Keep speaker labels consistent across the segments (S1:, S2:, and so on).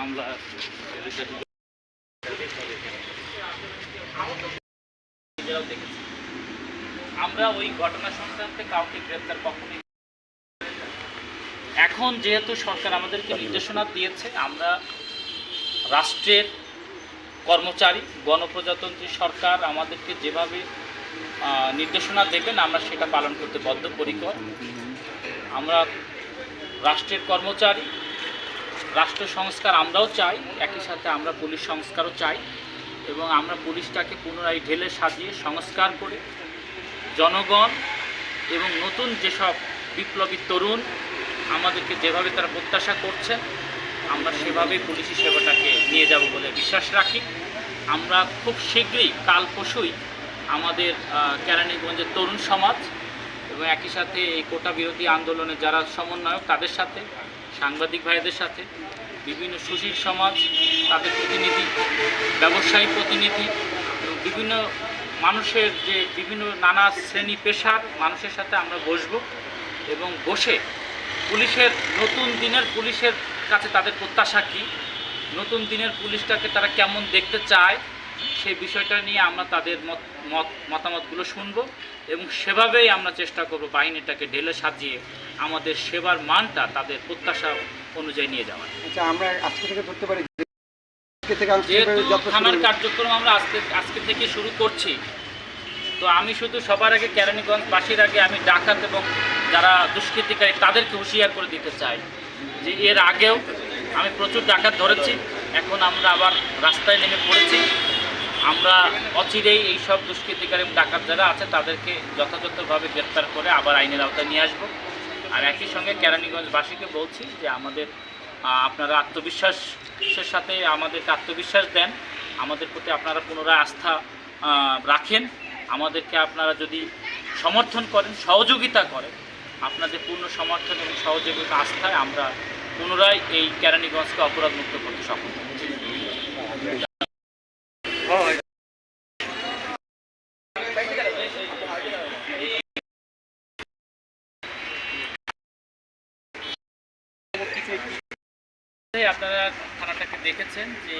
S1: মামলা আমরা ওই ঘটনা সংক্রান্তে কাউকে গ্রেপ্তার কখনোই এখন যেহেতু সরকার আমাদেরকে নির্দেশনা দিয়েছে, আমরা রাষ্ট্রের কর্মচারী, গণপ্রজাতন্ত্রী সরকার আমাদেরকে যেভাবে নির্দেশনা দেবেন, আমরা সেটা পালন করতে বদ্ধপরিকর। আমরা রাষ্ট্রের কর্মচারী রাষ্ট্র সংস্কার আমরাও চাই, একই সাথে আমরা পুলিশ সংস্কারও চাই এবং আমরা পুলিশটাকে পুনরায় ঢেলে সাজিয়ে সংস্কার করে জনগণ এবং নতুন যেসব বিপ্লবী তরুণ আমাদেরকে যেভাবে তারা প্রত্যাশা করছে, আমরা সেভাবেই পুলিশি সেবাটাকে নিয়ে যাব বলে বিশ্বাস রাখি। আমরা খুব শীঘ্রই, কাল পরশুই আমাদের কেরানীগঞ্জের তরুণ সমাজ এবং একই সাথে এই কোটা বিরোধী আন্দোলনে যারা সমন্বয়ক তাদের সাথে সাংবাদিক ভাইদের সাথে, বিভিন্ন সুশীল সমাজ, তাদের প্রতিনিধি, ব্যবসায়ী প্রতিনিধি, এবং বিভিন্ন মানুষের যে বিভিন্ন নানা শ্রেণি পেশার মানুষের সাথে আমরা বসবো এবং বসে পুলিশের নতুন দিনের পুলিশের কাছে তাদের প্রত্যাশা কী? নতুন দিনের পুলিশটাকে তারা কেমন দেখতে চায়? সেই বিষয়টা নিয়ে আমরা তাদের মত মত মতামতগুলো শুনব এবং সেভাবেই আমরা চেষ্টা করব বাহিনীটাকে ঢেলে সাজিয়ে আমাদের সেবার মানটা তাদের প্রত্যাশা অনুযায়ী নিয়ে যাওয়ার।
S2: আচ্ছা আমরা আজকে থেকে ধরতে পারি
S1: থানার কার্যক্রম আমরা আজকে আজকে থেকে শুরু করছি তো আমি শুধু সবার আগে কেরানীগঞ্জ কেরানীগঞ্জবাসীর আগে আমি ডাকাত এবং যারা দুষ্কৃতিকারী তাদেরকে হুঁশিয়ার করে দিতে চাই যে এর আগেও আমি প্রচুর ডাকাত ধরেছি এখন আমরা আবার রাস্তায় নেমে পড়েছি। আমরা অচিরেই এই সব দুষ্কৃতিকারী ডাকাত যারা আছে, তাদেরকে যথাযথভাবে গ্রেপ্তার করে আবার আইনের আওতায় নিয়ে আসব। আর একই সঙ্গে কেরানীগঞ্জবাসীকে বলছি যে আমাদের আপনারা আত্মবিশ্বাসের সাথে আমাদেরকে আত্মবিশ্বাস দেন। আমাদের প্রতি আপনারা পুনরায় আস্থা রাখেন। আমাদেরকে আপনারা যদি সমর্থন করেন, সহযোগিতা করেন, আপনাদের পূর্ণ সমর্থন এবং সহযোগিতা আস্থায় আমরা পুনরায় এই কেরানীগঞ্জকে অপরাধমুক্ত করতে সক্ষম হব। এই আপনারা থানাটাকে দেখেছেন যে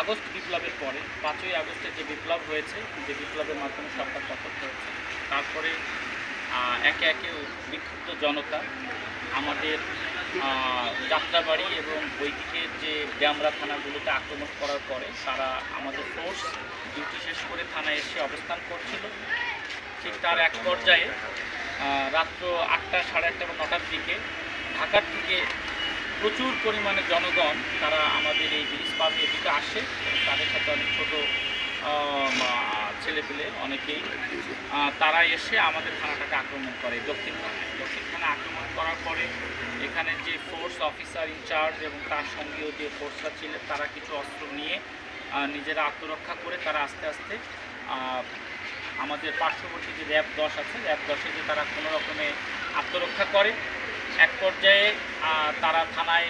S1: আগস্ট বিপ্লবের পরে, পাঁচই আগস্টে যে বিপ্লব হয়েছে, যে বিপ্লবের মাধ্যমে সরকার পতন হয়েছে, তারপরে একে একে বিক্ষুব্ধ জনতা, আমাদের যাত্রাবাড়ি এবং ওইদিকের যে ড্যামরা থানাগুলোতে আক্রমণ করার পরে তারা আমাদের ফোর্স ডিউটি শেষ করে থানায় এসে অবস্থান করছিল। ঠিক তার এক পর্যায়ে রাত্র আটটা সাড়ে আটটা বা নটার দিকে ঢাকার থেকে প্রচুর পরিমাণে জনগণ তারা আমাদের এই ব্রিজ পাবে এদিকে আসে। তাদের সাথে অনেক ছোটো ছেলেপেলে অনেকেই। তারা এসে আমাদের থানাটাকে আক্রমণ করে। দক্ষিণ থানায় দক্ষিণ থানা আক্রমণ করার পরে এখানে যে ফোর্স অফিসার ইনচার্জ এবং তার সঙ্গেও যে ফোর্সরা ছিলেন তারা কিছু অস্ত্র নিয়ে নিজেরা আত্মরক্ষা করে তারা আস্তে আস্তে আমাদের পার্শ্ববর্তী যে র্যাব দশ আছে, র্যাব দশে যে তারা কোনো রকমে আত্মরক্ষা করে। এক পর্যায়ে তারা থানায়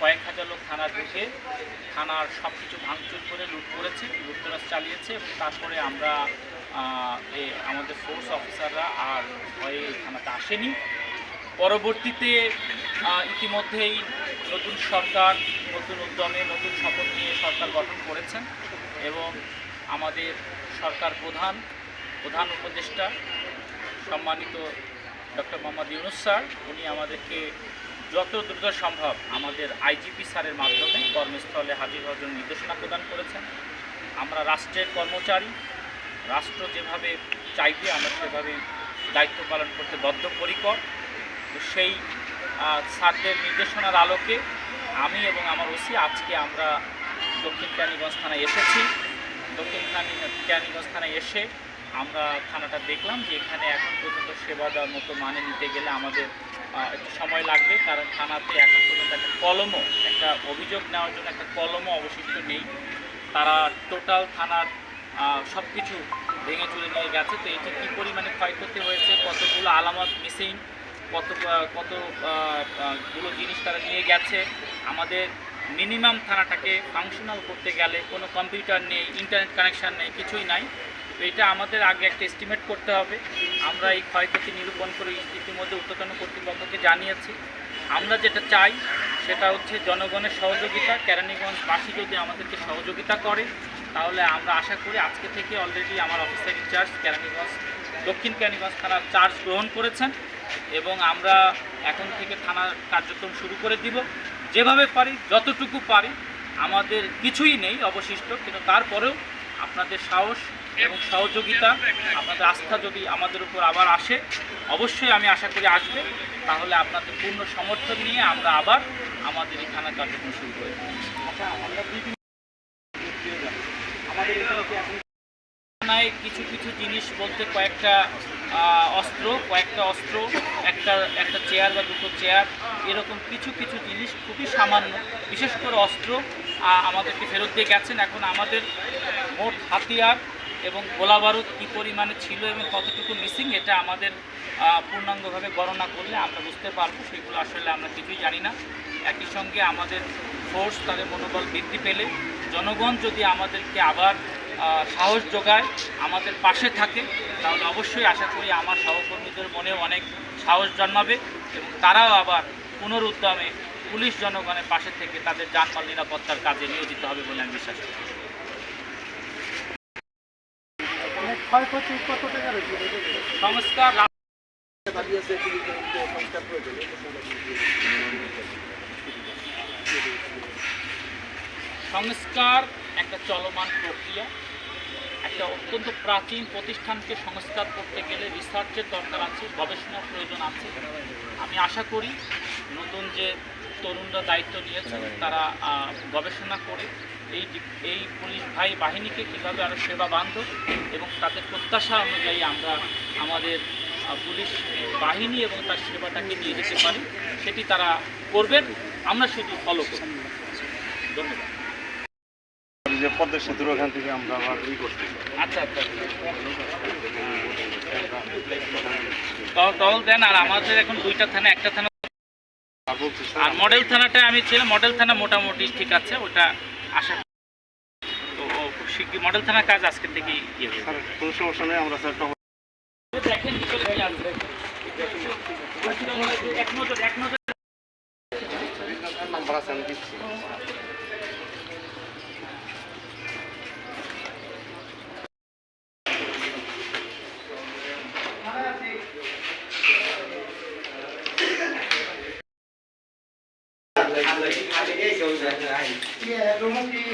S1: কয়েক হাজার লোক থানা ঢুকে থানার সব কিছু ভাঙচুর করে লুট করেছে, লুটতরাজ চালিয়েছে এবং তারপরে আমরা আমাদের ফোর্স অফিসাররা আর ভয়ে থানাতে আসেনি। পরবর্তীতে ইতিমধ্যেই নতুন সরকার, নতুন উদ্যমে, নতুন শপথ নিয়ে সরকার গঠন করেছেন এবং আমাদের সরকার প্রধান প্রধান উপদেষ্টা, সম্মানিত ডক্টর মোহাম্মদ ইউনুস স্যার, উনি আমাদেরকে যত দ্রুত সম্ভব আমাদের আইজিপি স্যারের মাধ্যমে কর্মস্থলে হাজির হওয়ার জন্য নির্দেশনা প্রদান করেছেন। আমরা রাষ্ট্রের কর্মচারী, রাষ্ট্র যেভাবে চাইবে, আমরা সেভাবে দায়িত্ব পালন করতে বদ্ধপরিকর। তো সেই স্যারদের নির্দেশনার আলোকে আমি এবং আমার ওসি আজকে আমরা দক্ষিণ ক্যানিগঞ্জ থানায় এসেছি। দক্ষিণ ক্যানিগঞ্জ থানায় এসে আমরা থানাটা দেখলাম যে এখানে এখন পর্যন্ত সেবা দেওয়ার মতো মানে নিতে গেলে আমাদের একটু সময় লাগবে। কারণ থানাতে এখন পর্যন্ত একটা কলমও একটা অভিযোগ নেওয়ার জন্য একটা কলমও অবশিষ্ট নেই। তারা টোটাল থানার সব কিছু ভেঙে চুরে নিয়ে গেছে। তো এটি কী পরিমাণে ক্ষয়ক্ষতি হয়েছে কতগুলো আলামত মিসিং কত আহ, কত আহ, আহ, গুলো জিনিস তারা নিয়ে গেছে? আমাদের মিনিমাম থানাটাকে ফাংশনাল করতে গেলে কোনো কম্পিউটার নেই ইন্টারনেট কানেকশান নেই কিছুই নাই। তো এটা আমাদের আগে একটা এস্টিমেট করতে হবে। আমরা এই ক্ষয়ক্ষতি নিরূপণ করে ইতিমধ্যে উত্তরতন কর্তৃপক্ষকে জানিয়েছি। আমরা যেটা চাই, সেটা হচ্ছে জনগণের সহযোগিতা। কেরানীগঞ্জবাসী যদি আমাদেরকে সহযোগিতা করে, তাহলে আমরা আশা করি আজকে থেকে অলরেডি আমার অফিসার ইনচার্জ কেরানীগঞ্জ, দক্ষিণ কেরানীগঞ্জ থানার চার্জ গ্রহণ করেছেন এবং আমরা এখন থেকে থানার কার্যক্রম শুরু করে দিব। যেভাবে পারি, যতটুকু পারি, আমাদের কিছুই নেই অবশিষ্ট, কিন্তু তারপরেও আপনাদের সাহস এবং সহযোগিতা আপনাদের আস্থা যদি আমাদের উপর আবার আসে, অবশ্যই আমি আশা করি আসবে তাহলে আপনাদের পূর্ণ সমর্থন নিয়ে আমরা আবার আমাদের এই থানা কার্যক্রম শুরু করে।
S2: আচ্ছা এখানে এখন
S1: কিছু কিছু জিনিস বলতে কয়েকটা অস্ত্র কয়েকটা অস্ত্র, একটা একটা চেয়ার বা দুটো চেয়ার, এরকম কিছু কিছু জিনিস খুবই সামান্য, বিশেষ করে অস্ত্র আমাদেরকে ফেরত দিয়ে গেছেন এখন আমাদের মোট হাতিয়ার এবং গোলা বারুদ কী পরিমাণে ছিল এবং কতটুকু মিসিং এটা আমাদের পূর্ণাঙ্গভাবে গণনা করলে আমরা বুঝতে পারব। সেগুলো আসলে আমরা কিছুই জানি না। একই সঙ্গে আমাদের ফোর্স তাদের মনোবল বৃদ্ধি পেলে। জনগণ যদি আমাদেরকে আবার সাহস যোগায়, আমাদের পাশে থাকে, তাহলে অবশ্যই আশা করি আমার সহকর্মীদের মনে অনেক সাহস জন্মাবে এবং তারাও আবার পুনরুদ্যমে পুলিশ জনগণের পাশে থেকে তাদের যানমাল নিরাপত্তার কাজে নিয়োজিত হবে বলে আমি বিশ্বাস করি
S2: অনেক
S1: সংস্কার একটা চলমান প্রক্রিয়া। একটা অত্যন্ত প্রাচীন প্রতিষ্ঠানকে সংস্কার করতে গেলে রিসার্চের দরকার আছে, গবেষণার প্রয়োজন আছে। আমি আশা করি নতুন যে তরুণরা দায়িত্ব নিয়েছেন, তারা গবেষণা করে এই এই পুলিশ ভাই বাহিনীকে কীভাবে আরও সেবা বান্ধব এবং তাদের প্রত্যাশা অনুযায়ী আমরা আমাদের পুলিশ বাহিনী এবং তার সেবাটাকে নিয়ে যেতে পারি সেটি তারা করবেন আমরা শুধু ফলো করব। ধন্যবাদ।
S3: যে পদ্মা সেতুর ওখান থেকে আমরা আবার ই করছি।
S1: আচ্ছা আচ্ছা। টহল টহল দেন আর আমাদের এখন দুইটা থানা একটা থানা
S3: আর
S1: আর মডেল থানাটা আমি ছিলাম মডেল থানা মোটামুটি ঠিক আছে ওটা আশা তো খুব মডেল থানার কাজ আজকে থেকে ইয়ে
S3: কোনো সমস্যা নেই আমরা স্যার।
S1: দেখেন ভিতরে কি আছে। এক নজর এক নজর
S3: নাম্বার আছে আমি দিচ্ছি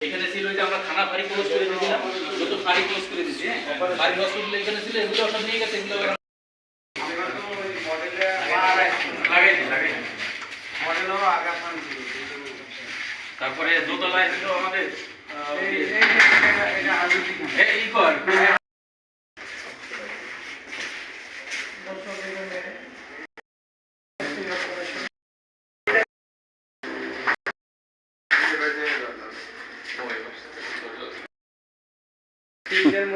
S1: এখানে ছিল যে আমরা থানা বাড়ি ক্লোজ করে দিয়েছিলাম যত বাড়ি ক্লোজ করে দিয়েছি হ্যাঁ বাড়ি হসপিটাল এখানে ছিল এগুলো সব নিয়ে গেছে এগুলো লাগাই দিন, লাগাই দিন। তারপরে দোতলায় ছিল আমাদের আহ, এ- এই কর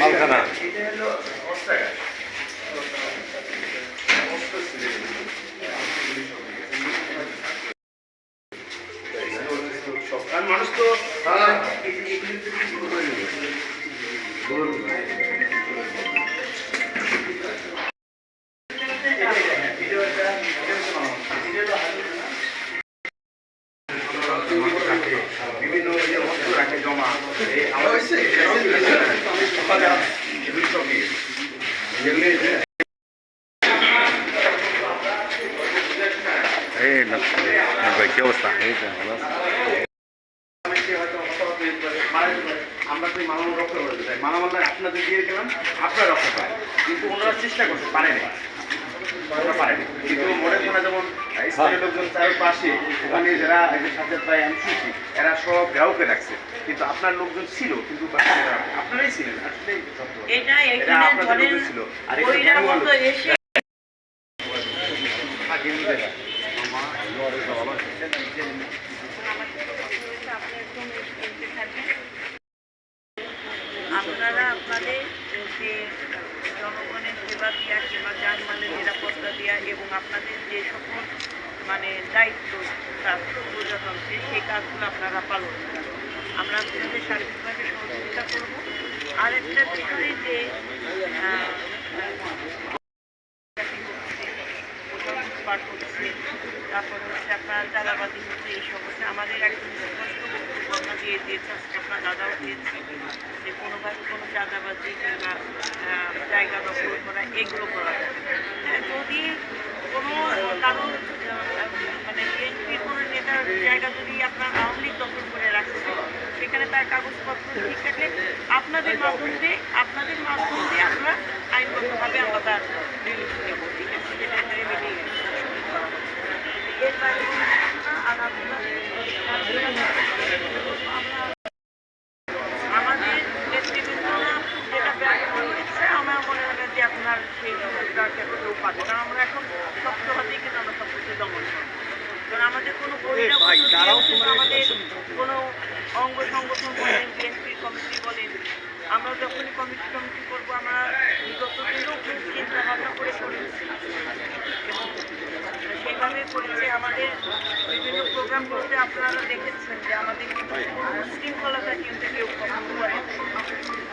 S3: মালখানা।
S2: মারা যেতে পারে। আমরা তো মালামাল রক্ষা করতে চাই। মালামালটা আপনাদের দিয়ে গেলাম আপনারা রক্ষা করেন। কিন্তু ওনারা চেষ্টা করছে পারে না কিন্তু মোড়ে থানা যেমন স্থানীয় লোকজন চারপাশে ওখানে যারা সাথে প্রায় এমসিসি এরা সব গ্রাহকে রাখছে কিন্তু আপনার লোকজন ছিল কিন্তু আপনারাই ছিলেন আসলেই
S4: এটা
S2: আপনাদের লোকজন ছিল। আর এখানে
S4: ওইটার
S2: জনগণ
S4: মতো এসে
S2: আগে নিতে যায়।
S4: আপনি একদম নিশ্চিন্তে থাকবেন। আপনারা আপনাদের যে জনগণের সেবা দিয়া কিংবা যানমালের নিরাপত্তা দেওয়া এবং আপনাদের যে সকল মানে দায়িত্ব কাজ প্রজাতন্ত্রে সেই কাজগুলো আপনারা পালন করেন আমরা আপনাদের সার্বিকভাবে সহযোগিতা করব আর একটা যে তারপর হচ্ছে আপনার চাঁদাবাদি হচ্ছে এইসব হচ্ছে আমাদের একদম স্পষ্ট বক্তব্য দিয়ে দিয়েছে আপনার দাদাও দিয়েছে যে কোনোভাবে কোনো চাঁদাবাজি কিংবা জায়গা দখল করা এগুলো করা হ্যাঁ, যদি কোনো কারণ মানে জায়গা যদি আপনার আওয়ামী লীগ দখল করে রাখছে সেখানে তার কাগজপত্র ঠিক থাকলে আপনাদের মাধ্যম দিয়ে আপনাদের মাধ্যম দিয়ে আমরা আইনগতভাবে আমরা তার রিলিজ নেব ঠিক আছে? কোনো কিছু না, আর আপনার- আমাদের নেতৃবৃন্দরা যেটা ব্যর্থ হয়েছে আমার মনে হয় না যে আপনার সেই সুযোগটা কেউ পাবে কারণ আমরা এখন শক্তভাবেই কিন্তু আমরা সব কিছু দমন করব কারণ আমাদের কোনো অঙ্গ সংগঠন বলেন বিএনপি কমিটি বলেন আমরা যখনই কমিটি কমিটি করব আমরা বিগত খুব চিন্তা ভাবনা করে করেছি এবং সেইভাবে করেছে আমাদের বিভিন্ন প্রোগ্রামগুলোতে আপনারা দেখেছেন যে আমাদের কিন্তু শৃঙ্খলতা কিন্তু কেউ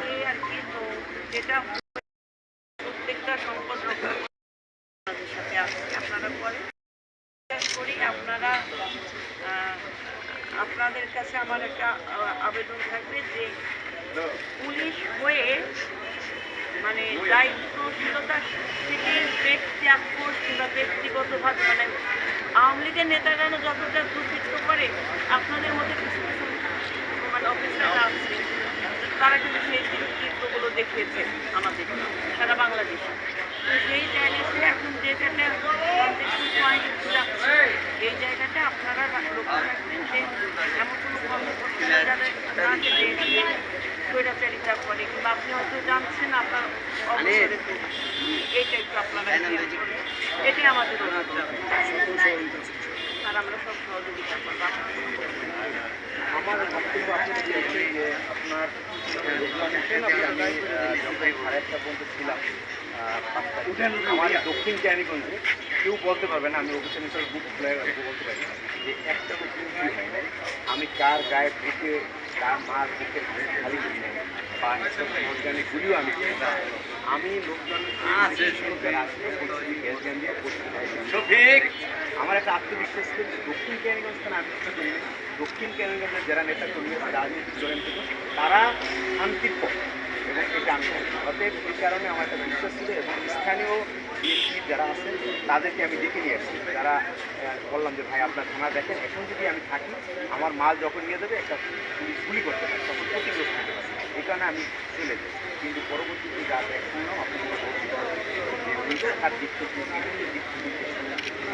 S4: এই আর কি তো যেটা প্রত্যেকটা সম্পদ রক্ষা করে আমাদের সাথে আছে আপনারা করেন বিশ্বাস করি আপনারা আহ, আপনাদের কাছে আমার একটা আবেদন থাকবে যে পুলিশ হয়ে মানে দায়িত্বশীলতা থেকে ব্যক্তি আক্রোশ কিংবা ব্যক্তিগতভাবে মানে আওয়ামী লীগের নেতারা যতটা দুর্বৃত্ত করে আপনাদের মধ্যে কিছু কিছু মানে অফিসাররা আছে তারা কিন্তু সেই চিত্রগুলো দেখিয়েছে আমাদের সারা বাংলাদেশে। তো সেই জায়গাতে এখন যে জায়গাটা পয়েন্ট যাচ্ছে এই জায়গাটা আপনারা লক্ষ্য রাখবেন যে এমন কোনো কর্মকর্তারা আছে যে স্বৈরাচারিতা করে কিংবা আপনি হয়তো জানছেন আপনার অবসরে তো এইটা একটু আপনারা এটাই আমাদের আর আমরা সব সহযোগিতা করব
S2: আমার আপনার আরেকটা বলতে ছিলাম। আমার দক্ষিণ ক্যানিগঞ্জে কেউ বলতে পারবে না আমি অফিসের হিসেবে বুক খুলে বলতে পারি না যে একটা বুকিং হয় নাই। আমি কার গায়ে বুকে কার মার বুকের খালি করি নাই। বা অর্গানিক গুলিও আমি করি না। আমি লোকজনের জ্ঞান দিয়ে সঠিক আমার একটা আত্মবিশ্বাস ছিল দক্ষিণ ক্যানিগঞ্জ থেকে আমি কিছু দক্ষিণ ক্যানিগঞ্জের যারা নেতা কর্মী রাজনীতি করেন তারা শান্তির পথ। এবং এটা আমি অতএব এই কারণে আমার একটা বিশ্বাস ছিল এবং স্থানীয় বিএনপি যারা আছেন তাদেরকে আমি ডেকে নিয়ে আসছি। আহ, বললাম যে ভাই আপনার থানা দেখেন এখন যদি আমি থাকি আমার মাল যখন নিয়ে দেবে একটা গুলি করতে পারে তখন ক্ষতিগ্রস্ত হতে পারে। এই কারণে আমি চলে যাই। কিন্তু পরবর্তীতে যা দেখলাম আপনাদের হিংসার দিক থেকে বিভিন্ন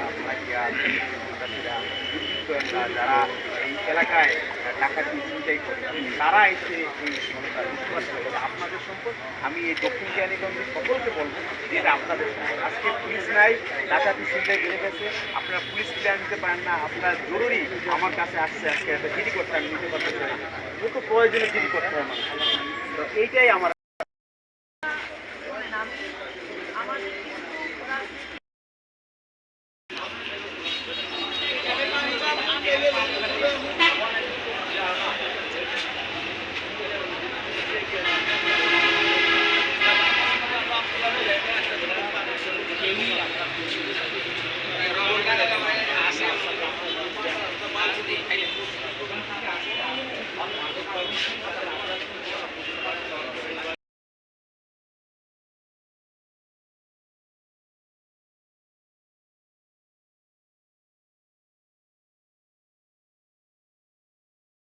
S2: যারা এই এলাকায় ডাকাতি চিন্তাই করে, তারা এসে এই সংস্থা লুটপাট করে। আপনাদের সম্পদ আমি এই দক্ষিণ জ্ঞানীগঞ্জের সকলকে বলব যে এটা আপনাদের আজকে পুলিশ নাই ডাকাতি ছিনতাই বেড়ে গেছে। আপনারা পুলিশ ক্লিয়ার নিতে পারেন না, আপনার জরুরি আমার কাছে আসছে আজকে একটা জিডি করতে, আমি নিতে পারতেছি না। প্রয়োজনে জিডি করতে হবে এইটাই আমার